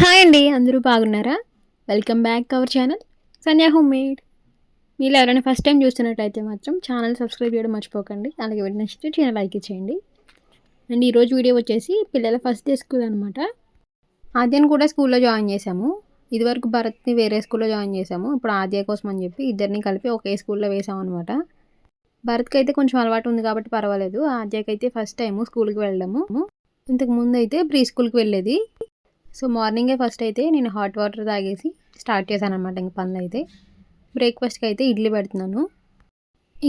Hi అండి అందరూ బాగున్నారా? Welcome back our channel Sanya home made మీరు ఎవరైనా ఫస్ట్ టైం చూస్తున్నట్టయితే మాత్రం ఛానల్ సబ్స్క్రైబ్ చేయడం మర్చిపోకండి. అలాగే వీడియో నచ్చితే చిన్న లైక్ ఇచ్చేయండి. అండ్ ఈరోజు వీడియో వచ్చేసి పిల్లల ఫస్ట్ డే స్కూల్ అనమాట ఆద్యను కూడా స్కూల్లో జాయిన్ చేశాము. ఇదివరకు భరత్ని వేరే స్కూల్లో జాయిన్ చేశాము. ఇప్పుడు ఆద్య కోసం అని చెప్పి ఇద్దరిని కలిపి ఒకే స్కూల్లో వేసాము అనమాట భరత్కి అయితే కొంచెం అలవాటు ఉంది కాబట్టి పర్వాలేదు. ఆద్యకైతే అయితే ఫస్ట్ టైం స్కూల్కి వెళ్ళడము. ఇంతకు ముందు అయితే ప్రీ స్కూల్కి వెళ్ళేది. సో మార్నింగే ఫస్ట్ అయితే నేను హాట్ వాటర్ తాగేసి స్టార్ట్ చేశాను అనమాట ఇంక పనులు అయితే బ్రేక్ఫాస్ట్కి అయితే ఇడ్లీ పెడుతున్నాను.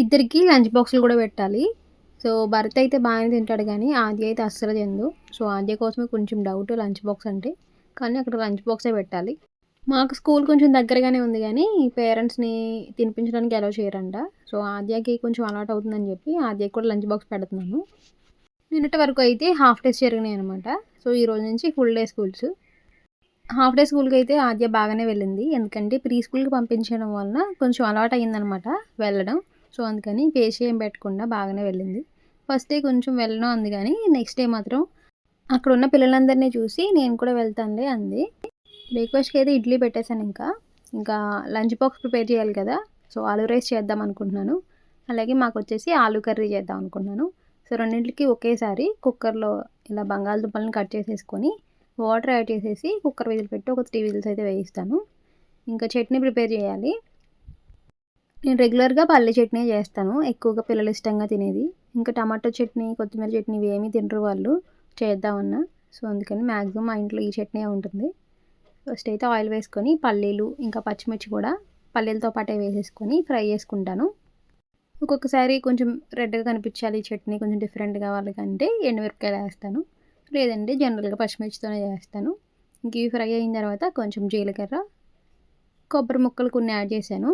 ఇద్దరికి లంచ్ బాక్సులు కూడా పెట్టాలి. సో భరత్ అయితే బాగానే తింటాడు కానీ ఆది అయితే అస్సలు తిందు సో ఆద్య కోసమే కొంచెం డౌట్ లంచ్ బాక్స్ అంటే. కానీ అక్కడ లంచ్ బాక్సే పెట్టాలి. మాకు స్కూల్ కొంచెం దగ్గరగానే ఉంది కానీ పేరెంట్స్ని తినిపించడానికి అలౌ చేయరంట. సో ఆద్యకి కొంచెం అలవాటు అవుతుందని చెప్పి ఆద్యకి కూడా లంచ్ బాక్స్ పెడుతున్నాను. నిన్నటి వరకు అయితే హాఫ్ డేస్ జరిగినాయి అనమాట సో ఈ రోజు నుంచి full day schools half day స్కూల్కి అయితే ఆద్య బాగానే వెళ్ళింది. ఎందుకంటే ప్రీ స్కూల్కి పంపించడం వలన కొంచెం అలవాటు అయిందనమాట వెళ్ళడం. సో అందుకని పేసి ఏం పెట్టకుండా బాగానే వెళ్ళింది. ఫస్ట్ డే కొంచెం వెళ్ళడం అంది కానీ నెక్స్ట్ డే మాత్రం అక్కడ ఉన్న పిల్లలందరినీ చూసి నేను కూడా వెళ్తానులే అంది. బ్రేక్ఫాస్ట్కి అయితే ఇడ్లీ పెట్టేశాను ఇంకా. ఇంకా లంచ్ బాక్స్ ప్రిపేర్ చేయాలి కదా. సో ఆలూ రైస్ చేద్దాం అనుకుంటున్నాను. అలాగే మాకు వచ్చేసి ఆలూ కర్రీ చేద్దాం అనుకుంటున్నాను. సో రెండింటికి ఒకేసారి కుక్కర్లో ఇలా బంగాళదుంపలను కట్ చేసేసుకొని వాటర్ యాడ్ చేసేసి కుక్కర్ విజిల్ పెట్టి ఒక త్రీ విజిల్స్ అయితే వేయిస్తాను. ఇంకా చట్నీ ప్రిపేర్ చేయాలి. నేను రెగ్యులర్గా పల్లె చట్నీ చేస్తాను. ఎక్కువగా పిల్లలు ఇష్టంగా తినేది. ఇంకా టమాటో చట్నీ కొత్తిమీర చట్నీ ఇవి ఏమీ తినరు వాళ్ళు. చేద్దామన్నా. సో అందుకని మ్యాక్సిమం మా ఇంట్లో ఈ చట్నీ ఉంటుంది. ఫస్ట్ అయితే ఆయిల్ వేసుకొని పల్లీలు ఇంకా పచ్చిమిర్చి కూడా పల్లీలతో పాటే వేసేసుకొని ఫ్రై చేసుకుంటాను. ఒక్కొక్కసారి కొంచెం రెడ్గా కనిపించాలి చట్నీ కొంచెం డిఫరెంట్గా వాళ్ళకంటే ఎండుమిరపకాయలు వేస్తాను లేదంటే జనరల్గా పచ్చిమిర్చితోనే చేస్తాను. ఇంక ఇవి ఫ్రై అయిన తర్వాత కొంచెం జీలకర్ర కొబ్బరి ముక్కలు కొన్ని యాడ్ చేశాను.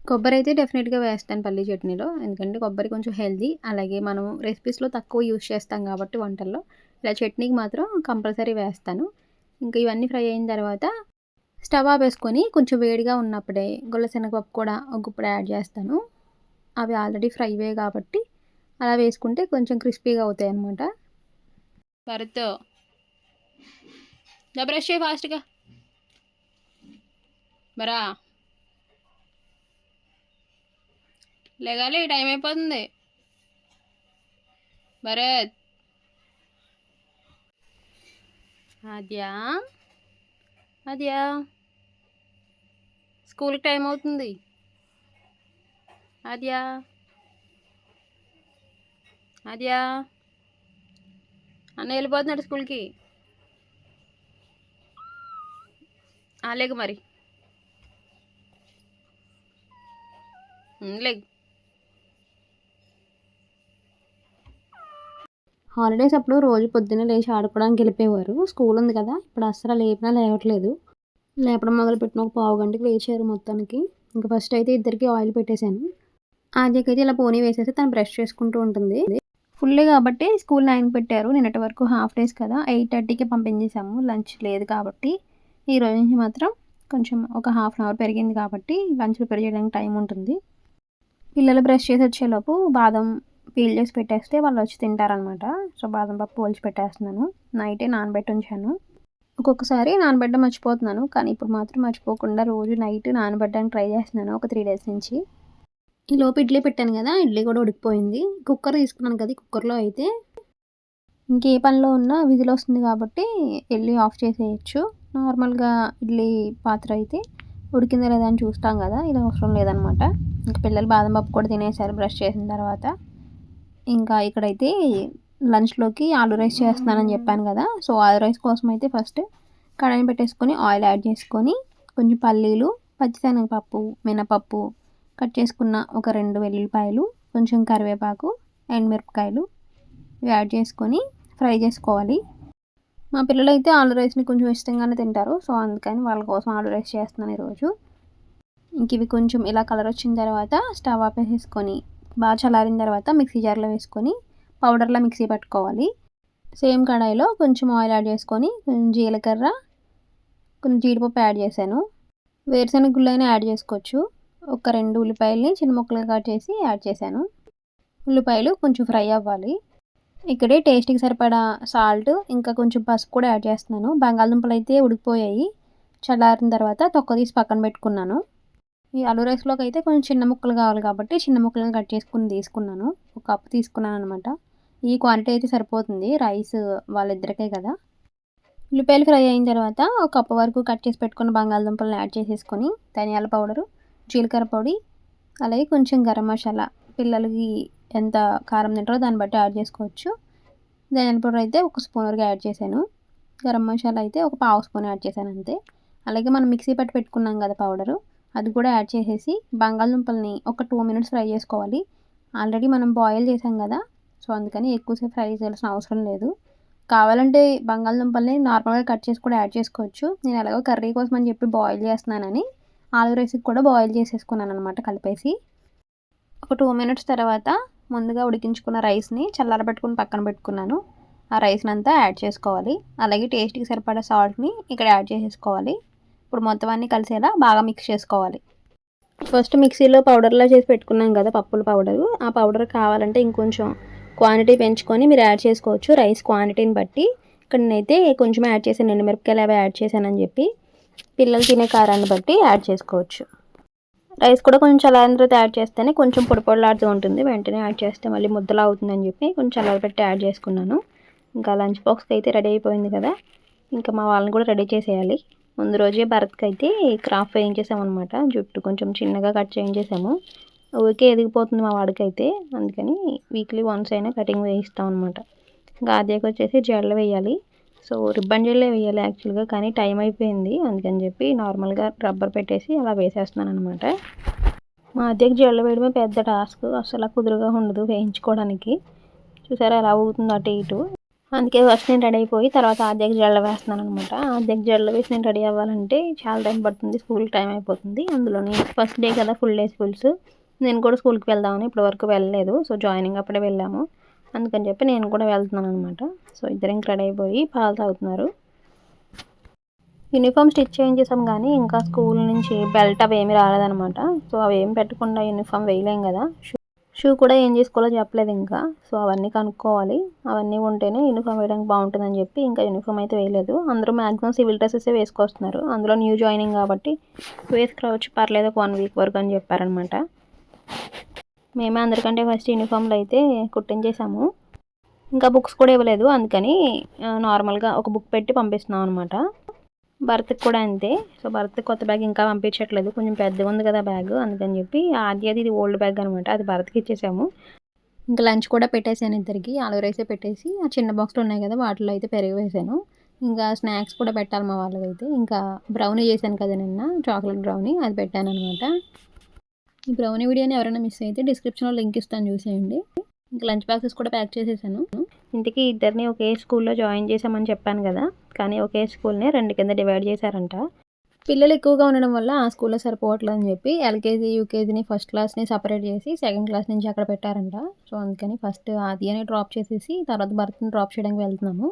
కొబ్బరి అయితే డెఫినెట్గా వేస్తాను పల్లి చట్నీలో ఎందుకంటే కొబ్బరి కొంచెం హెల్దీ అలాగే మనం రెసిపీస్లో తక్కువ యూజ్ చేస్తాం కాబట్టి వంటల్లో ఇలా చట్నీకి మాత్రం కంపల్సరీ వేస్తాను. ఇంకా ఇవన్నీ ఫ్రై అయిన తర్వాత స్టవ్ ఆపేసుకొని కొంచెం వేడిగా ఉన్నప్పుడే గుల్లశనగపప్పు కూడా ఒక గుప్పుడు యాడ్ చేస్తాను. అవి ఆల్రెడీ ఫ్రైవే కాబట్టి అలా వేసుకుంటే కొంచెం క్రిస్పీగా అవుతాయి అనమాట భరత్ బ్రష్ చేయి ఫాస్ట్గా బరా లేగాలి టైం అయిపోతుంది. భరత్. అద్యా అద్యా స్కూల్కి టైం అవుతుంది. అద్యా అద్యా అన్న వెళ్ళిపోతున్నాడు స్కూల్కి. లేకు మరి. లేకు హాలిడేస్ అప్పుడు రోజు పొద్దున్నే లేచి ఆడుకోవడానికి వెళ్ళిపోయేవారు. స్కూల్ ఉంది కదా ఇప్పుడు అస్సలు లేపినా లేవట్లేదు. లేపడం మొదలుపెట్టిన ఒక పావు గంటకి లేచారు మొత్తానికి. ఇంకా ఫస్ట్ అయితే ఇద్దరికి ఆయిల్ పెట్టేశాను. ఆద్యకైతే ఇలా పోనీ వేసేసి తను బ్రష్ చేసుకుంటూ ఉంటుంది. ఫుల్ కాబట్టి స్కూల్ నైన్ పెట్టారు. నిన్నటి వరకు హాఫ్ డేస్ కదా. ఎయిట్ థర్టీకి పంపించేసాము లంచ్ లేదు కాబట్టి ఈ రోజు నుంచి మాత్రం కొంచెం ఒక హాఫ్ అన్ అవర్ పెరిగింది కాబట్టి లంచ్ ప్రిపేర్ చేయడానికి టైం ఉంటుంది. పిల్లలు బ్రష్ చేసి వచ్చేలోపు బాదం పీల్ చేసి పెట్టేస్తే వాళ్ళు వచ్చి తింటారనమాట సో బాదం పప్పు పోల్చి పెట్టేస్తున్నాను. నైటే నానబెట్టి ఉంచాను. ఒక్కొక్కసారి నానబెట్టడం మర్చిపోతున్నాను. కానీ ఇప్పుడు మాత్రం మర్చిపోకుండా రోజు నైట్ నానబెట్టడానికి ట్రై చేస్తున్నాను. ఒక త్రీ డేస్ నుంచి. ఈ లోపు ఇడ్లీ పెట్టాను కదా ఇడ్లీ కూడా ఉడికిపోయింది. కుక్కర్ తీసుకున్నాను కదా కుక్కర్లో అయితే. ఇంకే పనిలో ఉన్నా విధులు వస్తుంది కాబట్టి వెళ్ళి ఆఫ్ చేసేయచ్చు. నార్మల్గా ఇడ్లీ పాత్ర అయితే ఉడికిందా లేదా అని చూస్తాం కదా ఇది అవసరం లేదనమాట. ఇంకా పిల్లలు బాదం పప్పు కూడా తినేసారు బ్రష్ చేసిన తర్వాత. ఇంకా ఇక్కడైతే లంచ్లోకి ఆలు రైస్ చేస్తున్నానని చెప్పాను కదా సో ఆలు రైస్ కోసం అయితే ఫస్ట్ కడాయిని పెట్టేసుకొని ఆయిల్ యాడ్ చేసుకొని కొంచెం పల్లీలు పచ్చిశనగపప్పు మినపప్పు కట్ చేసుకున్న ఒక రెండు వెల్లుల్లిపాయలు కొంచెం కరివేపాకు ఎండుమిరపకాయలు యాడ్ చేసుకొని ఫ్రై చేసుకోవాలి. మా పిల్లలు అయితే ఆలు రైస్ని కొంచెం ఇష్టంగానే తింటారు సో అందుకని వాళ్ళ కోసం ఆలు రైస్ చేస్తున్నాను ఈరోజు. ఇంక ఇవి కొంచెం ఇలా కలర్ వచ్చిన తర్వాత స్టవ్ ఆపేసేసుకొని బాగా చల్లారిన తర్వాత మిక్సీ జార్లో వేసుకొని పౌడర్లో మిక్సీ పట్టుకోవాలి. సేమ్ కడాయిలో కొంచెం ఆయిల్ యాడ్ చేసుకొని కొంచెం జీలకర్ర కొంచెం జీడిపప్పు యాడ్ చేశాను. వేరుశనగ గుళ్ళైనా యాడ్ చేసుకోవచ్చు. ఒక రెండు ఉల్లిపాయలని చిన్న ముక్కలుగా కట్ చేసి యాడ్ చేశాను. ఉల్లిపాయలు కొంచెం ఫ్రై అవ్వాలి. ఇక్కడే టేస్ట్కి సరిపడా సాల్ట్ ఇంకా కొంచెం పసుపు కూడా యాడ్ చేస్తున్నాను. బంగాళదుంపలు అయితే ఉడికిపోయాయి. చల్లారిన తర్వాత తొక్క తీసి పక్కన పెట్టుకున్నాను. ఈ ఆలు రైస్లోకి అయితే కొంచెం చిన్న ముక్కలు కావాలి కాబట్టి చిన్న ముక్కలను కట్ చేసుకుని తీసుకున్నాను. ఒక కప్పు తీసుకున్నాను అనమాట ఈ క్వాంటిటీ అయితే సరిపోతుంది. రైస్ వాళ్ళిద్దరికే కదా. ఉల్లిపాయలు ఫ్రై అయిన తర్వాత ఒక కప్పు వరకు కట్ చేసి పెట్టుకున్న బంగాళదుంపలను యాడ్ చేసేసుకొని ధనియాల పౌడరు జీలకర్ర పొడి అలాగే కొంచెం గరం మసాలా. పిల్లలకి ఎంత కారం తింటారో దాన్ని బట్టి యాడ్ చేసుకోవచ్చు. ధనియాల పౌడర్ అయితే ఒక స్పూన్ వరకు యాడ్ చేశాను. గరం మసాలా అయితే ఒక పావు స్పూన్ యాడ్ చేశాను అంతే. అలాగే మనం మిక్సీ పట్టి పెట్టుకున్నాం కదా పౌడరు అది కూడా యాడ్ చేసేసి బంగాళదుంపల్ని ఒక టూ మినిట్స్ ఫ్రై చేసుకోవాలి. ఆల్రెడీ మనం బాయిల్ చేసాం కదా సో అందుకని ఎక్కువసేపు ఫ్రై చేయాల్సిన అవసరం లేదు. కావాలంటే బంగాళదుంపల్ని నార్మల్గా కట్ చేసి కూడా యాడ్ చేసుకోవచ్చు. నేను ఎలాగో కర్రీ కోసం అని చెప్పి బాయిల్ చేస్తున్నానని. ఆలు రైస్కి కూడా బాయిల్ చేసేసుకున్నాను అనమాట కలిపేసి. ఒక టూ మినిట్స్ తర్వాత ముందుగా ఉడికించుకున్న రైస్ని చల్లారబెట్టుకుని పక్కన పెట్టుకున్నాను. ఆ రైస్ని అంతా యాడ్ చేసుకోవాలి. అలాగే టేస్ట్కి సరిపడా సాల్ట్ని ఇక్కడ యాడ్ చేసేసుకోవాలి. ఇప్పుడు మొత్తం అన్నీ కలిసేలా బాగా మిక్స్ చేసుకోవాలి. ఫస్ట్ మిక్సీలో పౌడర్లో చేసి పెట్టుకున్నాం కదా పప్పుల పౌడర్. ఆ పౌడర్ కావాలంటే ఇంకొంచెం క్వాంటిటీ పెంచుకొని మీరు యాడ్ చేసుకోవచ్చు. రైస్ క్వాంటిటీని బట్టి. ఇక్కడ నేనైతే కొంచెం యాడ్ చేశాను. ఎండుమిరపకాయలు అవి యాడ్ చేశానని చెప్పి. పిల్లలు తినే కారాన్ని బట్టి యాడ్ చేసుకోవచ్చు. రైస్ కూడా కొంచెం చల్లారిన తర్వాత యాడ్ చేస్తేనే కొంచెం పొడిపొడలాడుతూ ఉంటుంది. వెంటనే యాడ్ చేస్తే మళ్ళీ ముద్దలా అవుతుందని చెప్పి కొంచెం చల్లారి పెట్టి యాడ్ చేసుకున్నాను. ఇంకా లంచ్ బాక్స్కి అయితే రెడీ అయిపోయింది కదా. ఇంకా మా వాళ్ళని కూడా రెడీ చేసేయాలి. ముందు రోజే భరత్కి అయితే క్రాఫ్ వేయించేసామన్నమాట జుట్టు కొంచెం చిన్నగా కట్ చేయించేసాము ఊరికే ఎదిగిపోతుంది మా వాడికి అయితే అందుకని వీక్లీ వన్స్ అయినా కటింగ్ వేయిస్తాం అనమాట ఇంకా ఆద్యకి వచ్చేసి జడలు వేయాలి. సో రిబ్బన్ జెల్లే వేయాలి యాక్చువల్గా కానీ టైం అయిపోయింది. అందుకని చెప్పి నార్మల్గా రబ్బర్ పెట్టేసి అలా వేసేస్తున్నాను అనమాట మా అద్దెకి జడలు వేయడమే పెద్ద టాస్క్. అసలు కుదురుగా ఉండదు వేయించుకోవడానికి. చూసారా ఎలా అవుతుంది అటు ఇటు. అందుకే ఫస్ట్ నేను రెడీ అయిపోయి తర్వాత ఆద్యకి జడలు వేస్తున్నాను అనమాట ఆద్యకి జడలు వేసి నేను రెడీ అవ్వాలంటే చాలా టైం పడుతుంది. స్కూల్కి టైం అయిపోతుంది. అందులోని ఫస్ట్ డే కదా ఫుల్ డే స్కూల్స్ నేను కూడా స్కూల్కి వెళ్దామని ఇప్పటి వరకు వెళ్ళలేదు. సో జాయినింగ్ అప్పుడే వెళ్ళాము. అందుకని చెప్పి నేను కూడా వెళ్తున్నాను అనమాట సో ఇద్దరు రెడీ అయిపోయి పాలు తాగుతున్నారు. యూనిఫామ్ స్టిచ్ చేయించేసాం కానీ ఇంకా స్కూల్ నుంచి బెల్ట్ అవి ఏమి రాలేదనమాట సో అవి ఏం పెట్టకుండా యూనిఫామ్ వేయలేం కదా. షూ షూ కూడా ఏం చేసుకోవాలో చెప్పలేదు ఇంకా. సో అవన్నీ కనుక్కోవాలి. అవన్నీ ఉంటేనే యూనిఫామ్ వేయడానికి బాగుంటుందని చెప్పి ఇంకా యూనిఫామ్ అయితే వేయలేదు. అందరూ మ్యాక్సిమం సివిల్ డ్రెస్సెస్ వేసుకొస్తున్నారు. అందులో న్యూ జాయినింగ్ కాబట్టి వేసుకురావచ్చు. పర్లేదు ఒక వన్ వీక్ వరకు అని చెప్పారనమాట మేమే అందరికంటే ఫస్ట్ యూనిఫామ్లు అయితే కుట్టించేసాము ఇంకా బుక్స్ కూడా ఇవ్వలేదు. అందుకని నార్మల్గా ఒక బుక్ పెట్టి పంపిస్తున్నాం అనమాట భర్తకి కూడా అంతే. సో భరత్ కొత్త బ్యాగ్ ఇంకా పంపించట్లేదు. కొంచెం పెద్దగా ఉంది కదా బ్యాగ్. అందుకని చెప్పి ఆద్యది ఇది ఓల్డ్ బ్యాగ్ అనమాట అది భర్తకి ఇచ్చేసాము. ఇంకా లంచ్ కూడా పెట్టేసాను ఇద్దరికి. ఆలు రైసే పెట్టేసి ఆ చిన్న బాక్స్లు ఉన్నాయి కదా వాటిలో అయితే పెరుగు వేసాను ఇంకా స్నాక్స్ కూడా పెట్టాలి మా వాళ్ళకైతే ఇంకా బ్రౌనీ చేశాను కదా నిన్న చాక్లెట్ బ్రౌనీ. అది పెట్టాను అనమాట ఈ బ్రౌనీ వీడియోని ఎవరైనా మిస్ అయితే డిస్క్రిప్షన్లో లింక్ ఇస్తాను చూసేయండి. ఇంకా లంచ్ బాక్సెస్ కూడా ప్యాక్ చేసేసాను. ఇంటికి ఇద్దరిని ఒకే స్కూల్లో జాయిన్ చేసామని చెప్పాను కదా కానీ ఒకే స్కూల్ని రెండు కింద డివైడ్ చేశారంట. పిల్లలు ఎక్కువగా ఉండడం వల్ల ఆ స్కూల్లో సరిపోవట్లేదు అని చెప్పి ఎల్కేజీ యూకేజీని ఫస్ట్ క్లాస్ని సపరేట్ చేసి సెకండ్ క్లాస్ నుంచి అక్కడ పెట్టారంట. సో అందుకని ఫస్ట్ ఆది అని డ్రాప్ చేసేసి తర్వాత భరత్ని డ్రాప్ చేయడానికి వెళ్తున్నాము.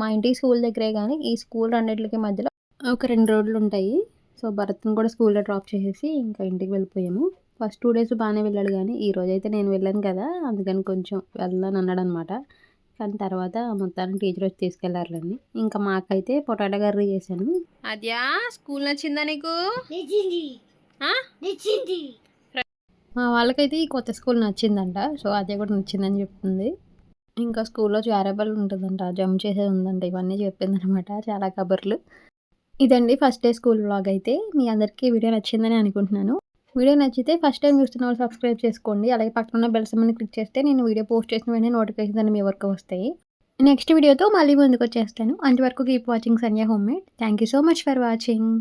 మా ఇంటి స్కూల్ దగ్గరే కానీ ఈ స్కూల్ రెండింటికి మధ్యలో ఒక రెండు రోడ్లు ఉంటాయి. సో భరత్ని కూడా స్కూల్లో డ్రాప్ చేసేసి ఇంకా ఇంటికి వెళ్ళిపోయాము. ఫస్ట్ టూ డేస్ బాగానే వెళ్ళాడు కానీ ఈ రోజు అయితే నేను వెళ్ళాను కదా అందుకని కొంచెం వెళ్ళాను అన్నాడు అనమాట కానీ తర్వాత మొత్తానికి టీచర్ వచ్చి తీసుకెళ్ళారులేండి ఇంకా మాకైతే పొటాటో కర్రీ చేశాను. అద్యా స్కూల్ నచ్చిందా నీకు? మా వాళ్ళకైతే ఈ కొత్త స్కూల్ నచ్చిందంట సో అదే కూడా నచ్చిందని చెప్తుంది. ఇంకా స్కూల్లో చేరేబల్ ఉంటుందంట జంప్ చేసేది ఉందంట ఇవన్నీ చెప్పింది అనమాట చాలా కబుర్లు. ఇదండి ఫస్ట్ డే స్కూల్ వ్లాగ్ అయితే. మీ అందరికీ వీడియో నచ్చిందని అనుకుంటున్నాను. వీడియో నచ్చితే ఫస్ట్ టైం చూస్తున్న వాళ్ళు సబ్స్క్రైబ్ చేసుకోండి. అలాగే పక్కన బెల్ సమ్మని క్లిక్ చేస్తే నేను వీడియో పోస్ట్ చేసిన వెంటనే నోటిఫికేషన్ అని మీ వరకు వస్తాయి. నెక్స్ట్ వీడియోతో మళ్ళీ ముందుకు వచ్చేస్తాను. అంతవరకు keep watching Sanya home made thank you so much for watching.